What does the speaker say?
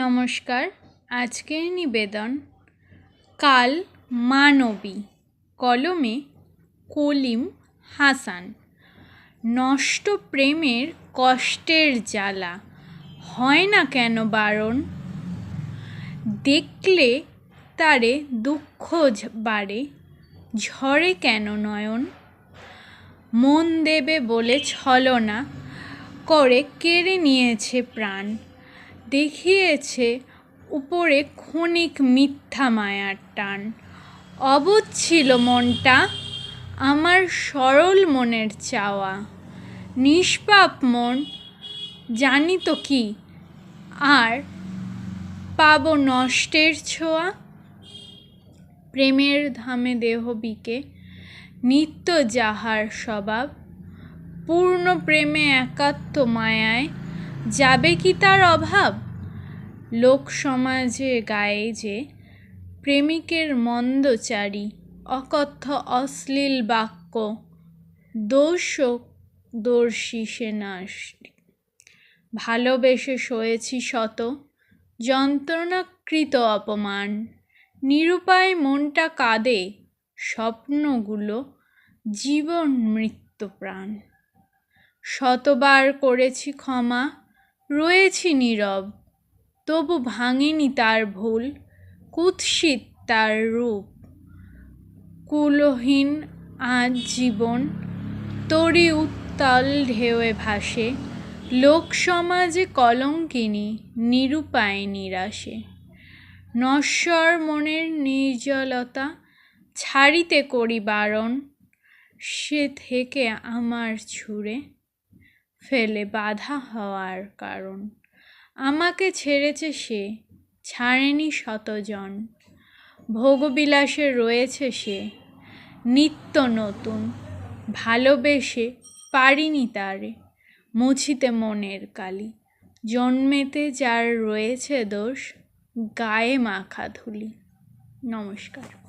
নমস্কার, আজকের নিবেদন, কাল মানবী, কলমে কলিম হাসান, নষ্ট প্রেমের কষ্টের জ্বালা, হয় না কেন বারণ? দেখলে তারে দুঃখ বাড়ে, ঝরে কেন নয়ন? মন দেবে বলে ছলনা, করে কেড়ে নিয়েছে প্রাণ। দেখিয়েছে উপরে ক্ষণিক মিথ্যা মায়ার টান। অবুধ ছিল মনটা আমার সরল মনের চাওয়া। নিষ্পাপ মন জানি তো কি? আর পাব নষ্টের ছোঁয়া? প্রেমের ধামে দেহ বিকে, নিত্য যাহার স্বভাব। পূর্ণ প্রেমে একাত্ম মায়ায় যাবে কি তার অভাব? লোক সমাজে গায়ে যে প্রেমিকের মন্দচারী অকথ্য অশ্লীল বাক্য দোষ দর্শী সে নাশ। ভালোবেসে সয়েছি শত যন্ত্রণাকৃত অপমান। নিরুপায় মনটা কাঁদে স্বপ্নগুলো জীবন মৃত্যু প্রাণ শতবার করেছি ক্ষমা রয়েছি নীরব, তবু ভাঙেনি তার ভুল, কুৎসিত তার রূপ। কুলহীন আজ জীবন, তরি উত্তাল ঢেউয়ে ভাসে লোক সমাজে কলঙ্কিনী, নিরুপায় নিরাশে। নশ্বর মনের নির্জলতা ছাড়িতে করি বারণ, সে থেকে আমার ছুঁড়ে ফেলে বাধা হওয়ার কারণ। আমাকে ছেড়েছে সে, ছাড়েনি শতজন। ভোগবিলাসে রয়েছে সে, নিত্য নতুন, ভালোবেসে পারিনি তারে। মুছিতে মনের কালি, জন্মেতে যার রয়েছে দোষ, গায়ে মাখা ধুলি। নমস্কার।